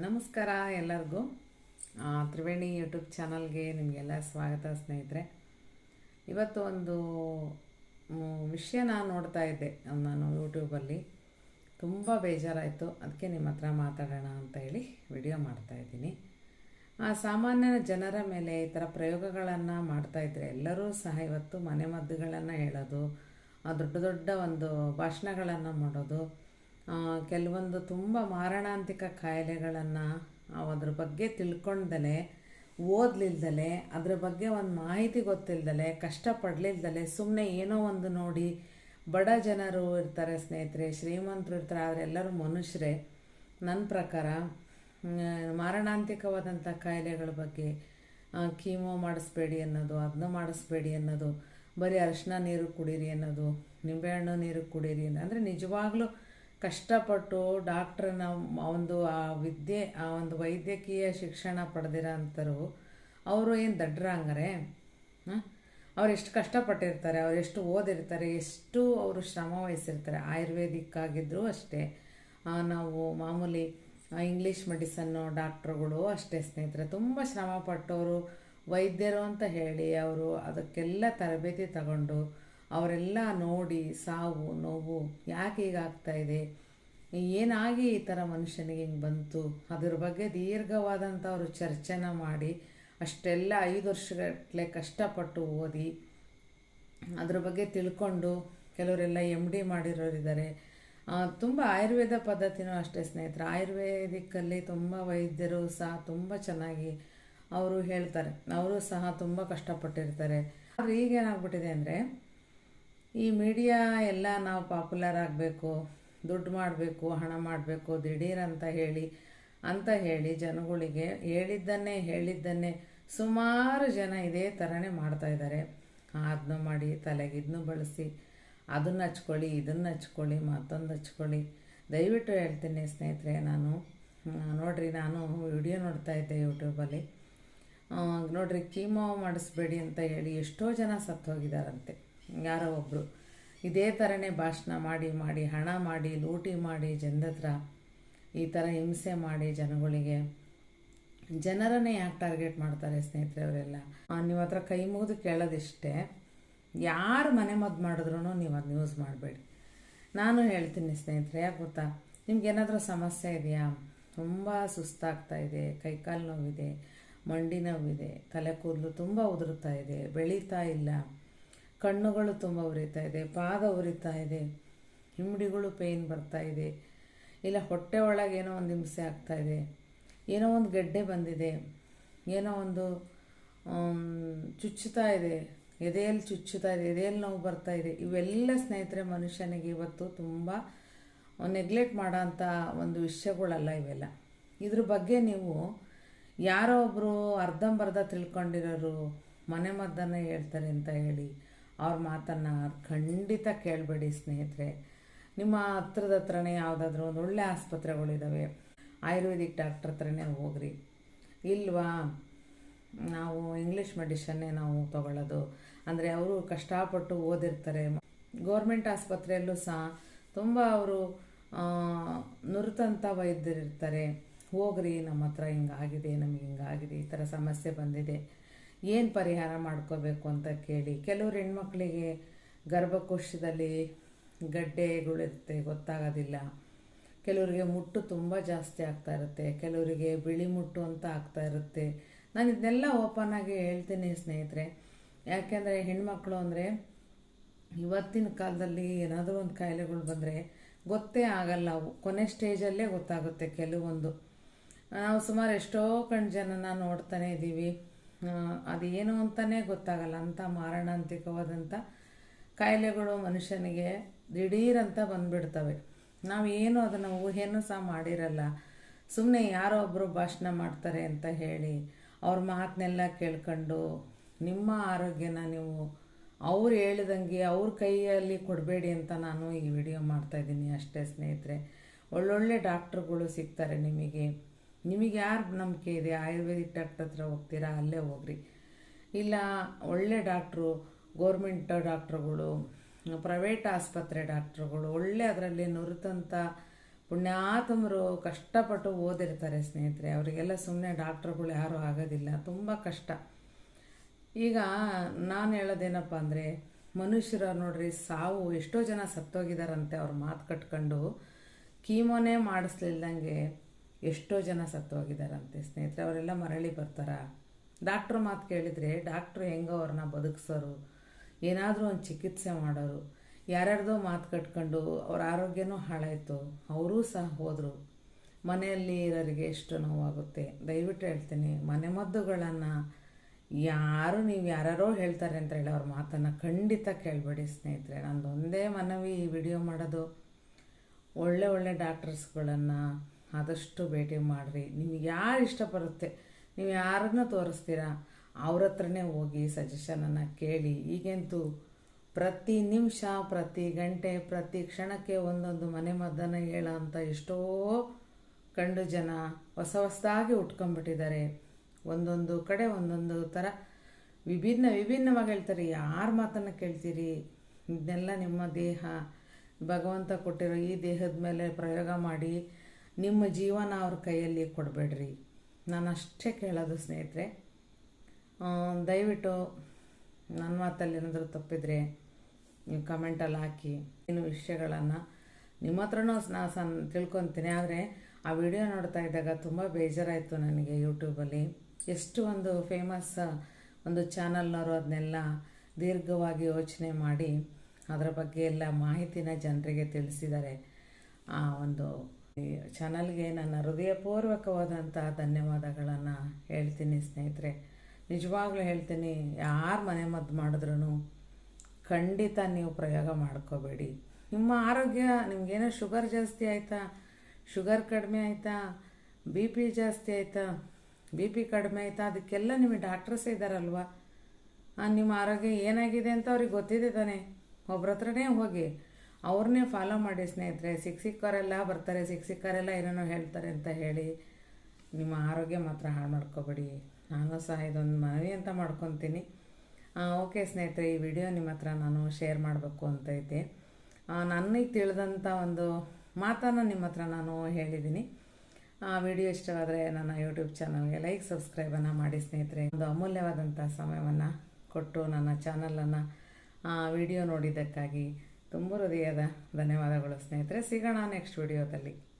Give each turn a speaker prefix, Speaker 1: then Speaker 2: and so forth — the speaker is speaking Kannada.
Speaker 1: ನಮಸ್ಕಾರ ಎಲ್ಲರಿಗೂ. ತ್ರಿವೇಣಿ ಯೂಟ್ಯೂಬ್ ಚಾನಲ್ಗೆ ನಿಮಗೆಲ್ಲ ಸ್ವಾಗತ ಸ್ನೇಹಿತರೆ. ಇವತ್ತು ಒಂದು ವಿಷಯ ನಾನು ನೋಡ್ತಾ ಇದ್ದೆ, ನಾನು ಯೂಟ್ಯೂಬಲ್ಲಿ. ತುಂಬ ಬೇಜಾರಾಯಿತು, ಅದಕ್ಕೆ ನಿಮ್ಮ ಹತ್ರ ಮಾತಾಡೋಣ ಅಂತ ಹೇಳಿ ವಿಡಿಯೋ ಮಾಡ್ತಾಯಿದ್ದೀನಿ ಸಾಮಾನ್ಯ ಜನರ ಮೇಲೆ ಈ ಥರ ಪ್ರಯೋಗಗಳನ್ನು ಮಾಡ್ತಾಯಿದ್ರೆ ಎಲ್ಲರೂ ಸಹ ಇವತ್ತು ಮನೆಮದ್ದುಗಳನ್ನು ಹೇಳೋದು ದೊಡ್ಡ ದೊಡ್ಡ ಒಂದು ಭಾಷಣಗಳನ್ನು ಮಾಡೋದು ಕೆಲವೊಂದು ತುಂಬ ಮಾರಣಾಂತಿಕ ಕಾಯಿಲೆಗಳನ್ನು ಅದ್ರ ಬಗ್ಗೆ ತಿಳ್ಕೊಂಡ್ದಲೆ, ಓದ್ಲಿಲ್ದಲೆ, ಅದ್ರ ಬಗ್ಗೆ ಒಂದು ಮಾಹಿತಿ ಗೊತ್ತಿಲ್ದಲೆ, ಕಷ್ಟಪಡ್ಲಿಲ್ದಲೆ ಸುಮ್ಮನೆ ಏನೋ ಒಂದು ನೋಡಿ ಬಡ ಜನರು ಇರ್ತಾರೆ ಸ್ನೇಹಿತರೆ, ಶ್ರೀಮಂತರು ಇರ್ತಾರೆ ಅವರೆಲ್ಲರೂ ಮನುಷ್ಯರೇ. ನನ್ನ ಪ್ರಕಾರ ಮಾರಣಾಂತಿಕವಾದಂಥ ಕಾಯಿಲೆಗಳ ಬಗ್ಗೆ ಕೀಮೋ ಮಾಡಿಸ್ಬೇಡಿ ಅನ್ನೋದು ಅದನ್ನ ಮಾಡಿಸ್ಬೇಡಿ ಅನ್ನೋದು, ಬರೀ ಅರಿಶಿನ ನೀರು ಕುಡೀರಿ ಅನ್ನೋದು ನಿಂಬೆಹಣ್ಣು ನೀರು ಕುಡೀರಿ ಅಂದರೆ ನಿಜವಾಗ್ಲೂ ಕಷ್ಟಪಟ್ಟು ಡಾಕ್ಟ್ರನ್ನ ಒಂದು ಆ ವಿದ್ಯೆ, ಆ ಒಂದು ವೈದ್ಯಕೀಯ ಶಿಕ್ಷಣ ಪಡೆದಿರೋ ಅಂಥರು ಅವರು ಏನು ದಡ್ರ ಹಂಗಾರೆ ಅವ್ರು ಎಷ್ಟು ಕಷ್ಟಪಟ್ಟಿರ್ತಾರೆ, ಅವ್ರು ಎಷ್ಟು ಓದಿರ್ತಾರೆ, ಎಷ್ಟು ಅವರು ಶ್ರಮ ವಹಿಸಿರ್ತಾರೆ. ಆಯುರ್ವೇದಿಕ್ ಆಗಿದ್ದರೂ ಅಷ್ಟೇ ನಾವು ಮಾಮೂಲಿ ಇಂಗ್ಲೀಷ್ ಮೆಡಿಸನ್ನು ಡಾಕ್ಟ್ರುಗಳು ಅಷ್ಟೇ ಸ್ನೇಹಿತರೆ. ತುಂಬ ಶ್ರಮಪಟ್ಟವರು, ವೈದ್ಯರು ಅಂತ ಹೇಳಿ ಅವರು ಅದಕ್ಕೆಲ್ಲ ತರಬೇತಿ ತಗೊಂಡು ಅವರೆಲ್ಲ ನೋಡಿ ಸಾವು, ನೋವು ಯಾಕೆ ಹೀಗಾಗ್ತಾ ಇದೆ? ಏನಾಗಿ ಈ ಥರ ಮನುಷ್ಯನಿಗೆ ಹಿಂಗೆ ಬಂತು? ಅದ್ರ ಬಗ್ಗೆ ದೀರ್ಘವಾದಂಥ ಅವರು ಚರ್ಚೆನ ಮಾಡಿ ಅಷ್ಟೆಲ್ಲ ಐದು ವರ್ಷಗಟ್ಟಲೆ ಕಷ್ಟಪಟ್ಟು ಓದಿ ಅದ್ರ ಬಗ್ಗೆ ತಿಳ್ಕೊಂಡು ಕೆಲವರೆಲ್ಲ ಎಂ ಡಿ ಮಾಡಿರೋರಿದ್ದಾರೆ. ತುಂಬ ಆಯುರ್ವೇದ ಪದ್ಧತಿನೂ ಅಷ್ಟೇ ಸ್ನೇಹಿತರೆ. ಆಯುರ್ವೇದಿಕ್ಕಲ್ಲಿ ತುಂಬ ವೈದ್ಯರು ಸಹ ತುಂಬ ಚೆನ್ನಾಗಿ ಅವರು ಹೇಳ್ತಾರೆ. ಅವರು ಸಹ ತುಂಬ ಕಷ್ಟಪಟ್ಟಿರ್ತಾರೆ. ಆದರೆ ಈಗೇನಾಗ್ಬಿಟ್ಟಿದೆ ಅಂದರೆ ಈ ಮೀಡಿಯಾ ಎಲ್ಲ ನಾವು ಪಾಪ್ಯುಲರ್ ಆಗಬೇಕು, ದುಡ್ಡು ಮಾಡಬೇಕು, ಹಣ ಮಾಡಬೇಕು, ದಿಢೀರ್ ಅಂತ ಹೇಳಿ ಅಂತ ಹೇಳಿ ಜನಗಳಿಗೆ ಹೇಳಿದ್ದನ್ನೇ ಹೇಳಿದ್ದನ್ನೇ ಸುಮಾರು ಜನ ಇದೇ ಥರನೇ ಮಾಡ್ತಾ ಇದ್ದಾರೆ. ಅದನ್ನ ಮಾಡಿ ತಲೆಗೆ ಇದನ್ನು ಬಳಸಿ, ಅದನ್ನು ಹಚ್ಕೊಳ್ಳಿ, ಇದನ್ನು ಹಚ್ಕೊಳ್ಳಿ, ಮತ್ತೊಂದು ಹಚ್ಕೊಳ್ಳಿ. ದಯವಿಟ್ಟು ಹೇಳ್ತೀನಿ ಸ್ನೇಹಿತರೆ, ನಾನು ನೋಡಿರಿ, ನಾನು ವಿಡಿಯೋ ನೋಡ್ತಾ ಇದ್ದೆ ಯೂಟ್ಯೂಬಲ್ಲಿ ನೋಡಿರಿ, ಕೀಮೋ ಮಾಡಿಸ್ಬೇಡಿ ಅಂತ ಹೇಳಿ ಎಷ್ಟೋ ಜನ ಸತ್ತೋಗಿದ್ದಾರಂತೆ. ಯಾರೋ ಒಬ್ಬರು ಇದೇ ಥರನೇ ಭಾಷಣ ಮಾಡಿ ಮಾಡಿ, ಹಣ ಮಾಡಿ, ಲೂಟಿ ಮಾಡಿ ಜನದತ್ರ ಈ ಥರ ಹಿಂಸೆ ಮಾಡಿ ಜನಗಳಿಗೆ. ಜನರನ್ನೇ ಯಾಕೆ ಟಾರ್ಗೆಟ್ ಮಾಡ್ತಾರೆ ಸ್ನೇಹಿತರವರೆಲ್ಲ? ನೀವು ಹತ್ರ ಕೈ ಮುಗಿದು ಕೇಳೋದಿಷ್ಟೇ. ಯಾರು ಮನೆ ಮದ್ದು ಮಾಡಿದ್ರು ನೀವು ಅದನ್ನ ಯೂಸ್ ಮಾಡಬೇಡಿ. ನಾನು ಹೇಳ್ತೀನಿ ಸ್ನೇಹಿತರೆ, ಯಾಕೆ ಗೊತ್ತಾ? ನಿಮ್ಗೇನಾದರೂ ಸಮಸ್ಯೆ ಇದೆಯಾ? ತುಂಬ ಸುಸ್ತಾಗ್ತಾ ಇದೆ, ಕೈಕಾಲು ನೋವಿದೆ, ಮಂಡಿ ನೋವಿದೆ, ತಲೆ ಕೂದಲು ತುಂಬ ಉದುರುತ್ತಾ ಇದೆ, ಬೆಳೀತಾ ಇಲ್ಲ. ಕಣ್ಣುಗಳು ತುಂಬ ಉರಿತಾ ಇದೆ, ಪಾದ ಉರಿತಾ ಇದೆ, ಹಿಮ್ಮಡಿಗಳು ಪೇಯ್ನ್ ಬರ್ತಾ ಇದೆ. ಇಲ್ಲ, ಹೊಟ್ಟೆ ಒಳಗೆ ಏನೋ ಒಂದು ಹಿಂಸೆ ಆಗ್ತಾ ಇದೆ, ಏನೋ ಒಂದು ಗೆಡ್ಡೆ ಬಂದಿದೆ, ಏನೋ ಒಂದು ಚುಚ್ಚುತ್ತಾ ಇದೆ, ಎದೆಯಲ್ಲಿ ಚುಚ್ಚುತ್ತಾ ಇದೆ, ಎದೆಯಲ್ಲಿ ನೋವು ಬರ್ತಾ ಇದೆ, ಇವೆಲ್ಲ ಸ್ನೇಹಿತರೆ ಮನುಷ್ಯನಿಗೆ ಇವತ್ತು ತುಂಬ ನೆಗ್ಲೆಕ್ಟ್ ಮಾಡೋಂಥ ಒಂದು ವಿಷಯಗಳಲ್ಲ ಇವೆಲ್ಲ. ಇದ್ರ ಬಗ್ಗೆ ನೀವು ಯಾರೋ ಒಬ್ಬರು ಅರ್ಧಂಬರ್ಧ ತಿಳ್ಕೊಂಡಿರೋರು ಮನೆ ಮದ್ದನ್ನು ಹೇಳ್ತಾರೆ ಅಂತ ಹೇಳಿ ಅವ್ರ ಮಾತನ್ನು ಖಂಡಿತ ಕೇಳಬೇಡಿ ಸ್ನೇಹಿತರೆ. ನಿಮ್ಮ ಹತ್ರದ ಹತ್ರನೇ ಯಾವುದಾದ್ರೂ ಒಂದು ಒಳ್ಳೆ ಆಸ್ಪತ್ರೆಗಳಿದ್ದಾವೆ ಆಯುರ್ವೇದಿಕ್ ಡಾಕ್ಟ್ರ್ ಹತ್ರನೇ ಹೋಗ್ರಿ. ಇಲ್ವಾ? ನಾವು ಇಂಗ್ಲೀಷ್ ಮೆಡಿಷನ್ನೇ ನಾವು ತಗೊಳ್ಳೋದು ಅಂದರೆ ಅವರು ಕಷ್ಟಪಟ್ಟು ಓದಿರ್ತಾರೆ. ಗೌರ್ಮೆಂಟ್ ಆಸ್ಪತ್ರೆಯಲ್ಲೂ ಸಹ ತುಂಬ ಅವರು ನುರಿತಂಥ ವೈದ್ಯರಿರ್ತಾರೆ. ಹೋಗ್ರಿ, ನಮ್ಮ ಹತ್ರ ಹಿಂಗಾಗಿದೆ, ನಮಗೆ ಹಿಂಗಾಗಿದೆ, ಈ ಥರ ಸಮಸ್ಯೆ ಬಂದಿದೆ. ಏನು ಪರಿಹಾರ ಮಾಡ್ಕೋಬೇಕು ಅಂತ ಕೇಳಿ. ಕೆಲವ್ರು ಹೆಣ್ಮಕ್ಳಿಗೆ ಗರ್ಭಕೋಶದಲ್ಲಿ ಗಡ್ಡೆಗಳಿರುತ್ತೆ, ಗೊತ್ತಾಗೋದಿಲ್ಲ. ಕೆಲವರಿಗೆ ಮುಟ್ಟು ತುಂಬ ಜಾಸ್ತಿ ಆಗ್ತಾ ಇರುತ್ತೆ. ಕೆಲವರಿಗೆ ಬಿಳಿ ಮುಟ್ಟು ಅಂತ ಆಗ್ತಾ ಇರುತ್ತೆ. ನಾನು ಇದನ್ನೆಲ್ಲ ಓಪನ್ ಆಗಿ ಹೇಳ್ತೀನಿ ಸ್ನೇಹಿತರೆ. ಯಾಕೆಂದರೆ ಹೆಣ್ಮಕ್ಳು ಅಂದರೆ ಇವತ್ತಿನ ಕಾಲದಲ್ಲಿ ಏನಾದರೂ ಒಂದು ಕಾಯಿಲೆಗಳು ಬಂದರೆ ಗೊತ್ತೇ ಆಗಲ್ಲ. ಅವು ಕೊನೆ ಸ್ಟೇಜಲ್ಲೇ ಗೊತ್ತಾಗುತ್ತೆ ಕೆಲವೊಂದು. ನಾವು ಸುಮಾರು ಎಷ್ಟೋ ಕಣ್ ಜನನ ನೋಡ್ತಾನೆ ಇದ್ದೀವಿ. ಆ, ಏನು ಅಂತಲೇ ಗೊತ್ತಾಗಲ್ಲ. ಅಂಥ ಮಾರಣಾಂತಿಕವಾದಂಥ ಕಾಯಿಲೆಗಳು ಮನುಷ್ಯನಿಗೆ ದಿಢೀರಂತ ಬಂದ್ಬಿಡ್ತವೆ. ನಾವೇನು ಅದನ್ನು ಊಹೆಯನ್ನು ಸಹ ಮಾಡಿರಲ್ಲ. ಸುಮ್ಮನೆ ಯಾರೋ ಒಬ್ಬರು ಭಾಷಣ ಮಾಡ್ತಾರೆ ಅಂತ ಹೇಳಿ ಅವ್ರ ಮಾತನ್ನೆಲ್ಲ ಕೇಳ್ಕೊಂಡು ನಿಮ್ಮ ಆರೋಗ್ಯನ ನೀವು ಅವ್ರು ಹೇಳಿದಂಗೆ ಅವ್ರ ಕೈಯಲ್ಲಿ ಕೊಡಬೇಡಿ ಅಂತ ನಾನು ಈ ವಿಡಿಯೋ ಮಾಡ್ತಾಯಿದ್ದೀನಿ ಅಷ್ಟೇ ಸ್ನೇಹಿತರೆ. ಒಳ್ಳೊಳ್ಳೆ ಡಾಕ್ಟ್ರುಗಳು ಸಿಗ್ತಾರೆ ನಿಮಗೆ. ನಿಮಗೆ ಯಾರು ನಂಬಿಕೆ ಇದೆ? ಆಯುರ್ವೇದಿಕ್ ಡಾಕ್ಟರ್ ಹತ್ರ ಹೋಗ್ತೀರಾ? ಅಲ್ಲೇ ಹೋಗ್ರಿ. ಇಲ್ಲ, ಒಳ್ಳೆ ಡಾಕ್ಟ್ರು ಗೋರ್ಮೆಂಟ್ ಡಾಕ್ಟ್ರುಗಳು ಪ್ರೈವೇಟ್ ಆಸ್ಪತ್ರೆ ಡಾಕ್ಟ್ರುಗಳು ಒಳ್ಳೆ ಅದರಲ್ಲಿ ನುರಿತಂಥ ಪುಣ್ಯಾತಮರು ಕಷ್ಟಪಟ್ಟು ಓದಿರ್ತಾರೆ ಸ್ನೇಹಿತರೆ. ಅವರಿಗೆಲ್ಲ ಸುಮ್ಮನೆ ಡಾಕ್ಟ್ರುಗಳು ಯಾರೂ ಆಗೋದಿಲ್ಲ. ತುಂಬ ಕಷ್ಟ. ಈಗ ನಾನು ಹೇಳೋದೇನಪ್ಪ ಅಂದರೆ, ಮನುಷ್ಯರ ನೋಡ್ರಿ, ಸಾವು ಎಷ್ಟೋ ಜನ ಸತ್ತೋಗಿದಾರಂತೆ ಅವ್ರ ಮಾತು ಕಟ್ಕೊಂಡು. ಕೀಮೋನೇ ಮಾಡಿಸ್ಲಿಲ್ದಂಗೆ ಎಷ್ಟೋ ಜನ ಸತ್ತೋಗಿದಾರಂತೆ ಸ್ನೇಹಿತರೆ ಅವರೆಲ್ಲ ಮರಳಿ ಬರ್ತಾರ? ಡಾಕ್ಟ್ರ್ ಮಾತು ಕೇಳಿದರೆ, ಡಾಕ್ಟ್ರು ಹೆಂಗೋ ಅವ್ರನ್ನ ಬದುಕಿಸೋರು, ಏನಾದರೂ ಒಂದು ಚಿಕಿತ್ಸೆ ಮಾಡೋರು, ಯಾರ್ಯಾರ್ದೋ ಮಾತು ಕಟ್ಕೊಂಡು ಅವ್ರ ಆರೋಗ್ಯನೂ ಹಾಳಾಯಿತು. ಅವರೂ ಸಹ ಹೋದರು. ಮನೆಯಲ್ಲಿ ಇರೋರಿಗೆ ಎಷ್ಟು ನೋವಾಗುತ್ತೆ. ದಯವಿಟ್ಟು ಹೇಳ್ತೀನಿ ಮನೆಮದ್ದುಗಳನ್ನು ಯಾರು ನೀವು ಯಾರ್ಯಾರೋ ಹೇಳ್ತಾರೆ ಅಂತ ಹೇಳಿ ಅವ್ರ ಮಾತನ್ನು ಖಂಡಿತ ಕೇಳಬೇಡಿ ಸ್ನೇಹಿತರೆ. ನಂದು ಒಂದೇ ಮನವಿ ಈ ವಿಡಿಯೋ ಮಾಡೋದು. ಒಳ್ಳೆ ಒಳ್ಳೆ ಡಾಕ್ಟರ್ಸ್ಗಳನ್ನು ಆದಷ್ಟು ಭೇಟಿ ಮಾಡಿರಿ. ನಿಮಗೆ ಯಾರು ಇಷ್ಟಪಡುತ್ತೆ, ನೀವು ಯಾರನ್ನ ತೋರಿಸ್ತೀರಾ, ಅವ್ರ ಹತ್ರನೇ ಹೋಗಿ ಸಜೆಷನನ್ನು ಕೇಳಿ. ಈಗಂತೂ ಪ್ರತಿ ನಿಮಿಷ, ಪ್ರತಿ ಗಂಟೆ, ಪ್ರತಿ ಕ್ಷಣಕ್ಕೆ ಒಂದೊಂದು ಮನೆ ಮದ್ದನ್ನು ಹೇಳೋಂಥ ಎಷ್ಟೋ ಕಂಡು ಜನ ಹೊಸ ಹೊಸದಾಗಿ ಉಟ್ಕೊಂಡ್ಬಿಟ್ಟಿದ್ದಾರೆ. ಒಂದೊಂದು ಕಡೆ ಒಂದೊಂದು ಥರ ವಿಭಿನ್ನ ವಿಭಿನ್ನವಾಗಿ ಹೇಳ್ತಾರೆ, ಯಾರ ಮಾತನ್ನು ಕೇಳ್ತೀರಿ? ಇದನ್ನೆಲ್ಲ ನಿಮ್ಮ ದೇಹ. ಭಗವಂತ ಕೊಟ್ಟಿರೋ ಈ ದೇಹದ ಮೇಲೆ ಪ್ರಯೋಗ ಮಾಡಿ ನಿಮ್ಮ ಜೀವನ ಅವ್ರ ಕೈಯಲ್ಲಿ ಕೊಡಬೇಡ್ರಿ. ನಾನು ಅಷ್ಟೇ ಕೇಳೋದು ಸ್ನೇಹಿತರೆ. ದಯವಿಟ್ಟು ನನ್ನ ಮಾತಲ್ಲಿ ಏನಾದರೂ ತಪ್ಪಿದರೆ ನೀವು ಕಮೆಂಟಲ್ಲಿ ಹಾಕಿ. ಏನು ವಿಷಯಗಳನ್ನು ನಿಮ್ಮ ಹತ್ರನೂ ನಾ ಸನ್ ತಿಳ್ಕೊತೀನಿ. ಆದರೆ ಆ ವಿಡಿಯೋ ನೋಡ್ತಾ ಇದ್ದಾಗ ತುಂಬ ಬೇಜಾರಾಯಿತು ನನಗೆ ಯೂಟ್ಯೂಬಲ್ಲಿ ಎಷ್ಟು ಒಂದು ಫೇಮಸ್ ಒಂದು ಚಾನಲ್ನವರು ಅದನ್ನೆಲ್ಲ ದೀರ್ಘವಾಗಿ ಯೋಚನೆ ಮಾಡಿ ಅದರ ಬಗ್ಗೆ ಎಲ್ಲ ಮಾಹಿತಿನ ಜನರಿಗೆ ತಿಳಿಸಿದ್ದಾರೆ. ಆ ಒಂದು ಚಾನಲ್ಗೆ ನನ್ನ ಹೃದಯಪೂರ್ವಕವಾದಂಥ ಧನ್ಯವಾದಗಳನ್ನು ಹೇಳ್ತೀನಿ ಸ್ನೇಹಿತರೆ. ನಿಜವಾಗ್ಲೂ ಹೇಳ್ತೀನಿ, ಯಾರು ಮನೆ ಮದ್ದು ಮಾಡಿದ್ರೂ ಖಂಡಿತ ನೀವು ಪ್ರಯೋಗ ಮಾಡ್ಕೋಬೇಡಿ. ನಿಮ್ಮ ಆರೋಗ್ಯ ನಿಮಗೇನೋ ಶುಗರ್ ಜಾಸ್ತಿ ಆಯಿತಾ? ಶುಗರ್ ಕಡಿಮೆ ಆಯಿತಾ? ಬಿ ಪಿ ಜಾಸ್ತಿ ಆಯಿತಾ? ಬಿ ಪಿ ಕಡಿಮೆ ಆಯಿತಾ? ಅದಕ್ಕೆಲ್ಲ ನಿಮಗೆ ಡಾಕ್ಟರ್ಸ್ ಇದ್ದಾರಲ್ವಾ ನಿಮ್ಮ ಆರೋಗ್ಯ ಏನಾಗಿದೆ ಅಂತ ಅವ್ರಿಗೆ ಗೊತ್ತಿದೆ ತಾನೆ. ಒಬ್ರ ಹತ್ರನೇ ಹೋಗಿ ಅವ್ರನ್ನೇ ಫಾಲೋ ಮಾಡಿ ಸ್ನೇಹಿತರೆ ಸಿಕ್ಕ ಸಿಕ್ಕವರೆಲ್ಲ ಬರ್ತಾರೆ ಸಿಕ್ಕ ಸಿಕ್ಕವರೆಲ್ಲ ಏನೇನೋ ಹೇಳ್ತಾರೆ ಅಂತ ಹೇಳಿ ನಿಮ್ಮ ಆರೋಗ್ಯ ಮಾತ್ರ ಹಾಳು ಮಾಡ್ಕೋಬೇಡಿ. ನಾನು ಸಹ ಇದೊಂದು ಮನವಿ ಅಂತ ಮಾಡ್ಕೊತೀನಿ. ಓಕೆ ಸ್ನೇಹಿತರೆ, ಈ ವಿಡಿಯೋ ನಿಮ್ಮ ಹತ್ರ ನಾನು ಶೇರ್ ಮಾಡಬೇಕು ಅಂತ ಇದ್ದೆ. ನನಗೆ ತಿಳಿದಂಥ ಒಂದು ಮಾತನ್ನು ನಿಮ್ಮ ಹತ್ರ ನಾನು ಹೇಳಿದ್ದೀನಿ ಆ ವಿಡಿಯೋ ಇಷ್ಟವಾದರೆ ನನ್ನ ಯೂಟ್ಯೂಬ್ ಚಾನಲ್ಗೆ ಲೈಕ್ ಸಬ್ಸ್ಕ್ರೈಬನ್ನು ಮಾಡಿ ಸ್ನೇಹಿತರೆ. ಒಂದು ಅಮೂಲ್ಯವಾದಂಥ ಸಮಯವನ್ನು ಕೊಟ್ಟು ನನ್ನ ಚಾನಲನ್ನು ವಿಡಿಯೋ ನೋಡಿದ್ದಕ್ಕಾಗಿ ತುಂಬ ಹೃದಯದ ಧನ್ಯವಾದಗಳು ಸ್ನೇಹಿತರೆ. ಸಿಗೋಣ ನೆಕ್ಸ್ಟ್ ವಿಡಿಯೋದಲ್ಲಿ